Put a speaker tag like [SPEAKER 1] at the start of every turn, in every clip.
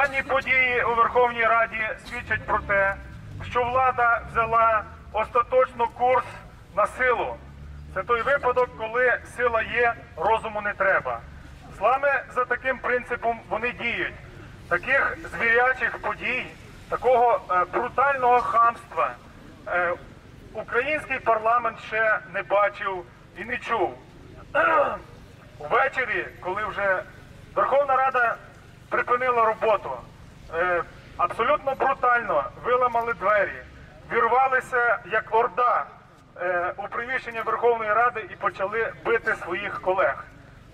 [SPEAKER 1] Дані події у Верховній Раді свідчать про те, що влада взяла остаточно курс на силу. Це той випадок, коли сила є, розуму не треба. Саме за таким принципом вони діють. Таких звірячих подій, такого е, брутального хамства е, український парламент ще не бачив і не чув. Ввечері, коли вже Верховна Рада припинила роботу, е, абсолютно брутально виламали двері, вірвалися як орда е, у приміщення Верховної Ради і почали бити своїх колег.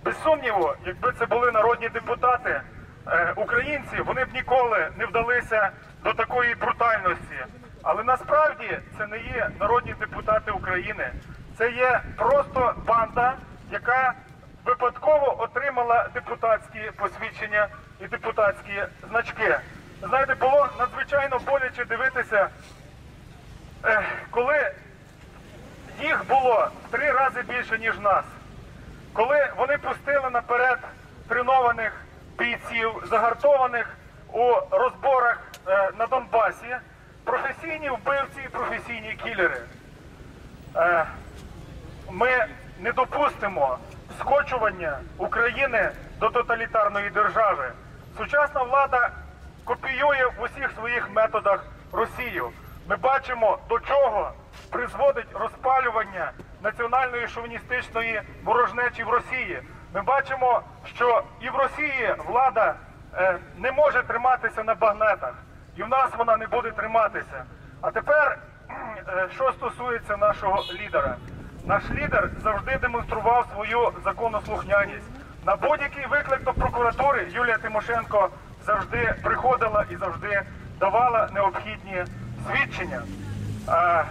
[SPEAKER 1] Без сумніву, якби це були народні депутати, е, українці, вони б ніколи не вдалися до такої брутальності. Але насправді це не є народні депутати України, це є просто банда, яка випадково отримала депутатські посвідчення і депутатські значки. Знаєте, було надзвичайно боляче дивитися, коли їх було в три рази більше, ніж нас. Коли вони пустили наперед тренованих бійців, загартованих у розборах е, на Донбасі, професійні вбивці і професійні кілери. Е, ми не допустимо скочування України до тоталітарної держави. Сучасна влада копіює в усіх своїх методах Росію. Ми бачимо, до чого призводить розпалювання національної шовіністичної ворожнечі в Росії. Ми бачимо, що і в Росії влада е, не може триматися на багнетах, і в нас вона не буде триматися. А тепер, е, що стосується нашого лідера. Наш лідер завжди демонстрував свою законослухняність. На будь-який виклик до прокуратури Юлія Тимошенко завжди приходила і завжди давала необхідні свідчення. А,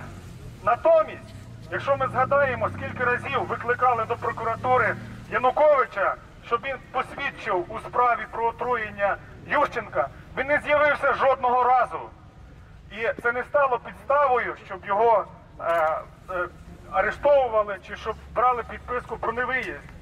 [SPEAKER 1] натомість, якщо ми згадаємо, скільки разів викликали до прокуратури Януковича, щоб він посвідчив у справі про отруєння Ющенка, він не з'явився жодного разу. І це не стало підставою, щоб його е, е, арештовували чи щоб брали підписку про невиїзд.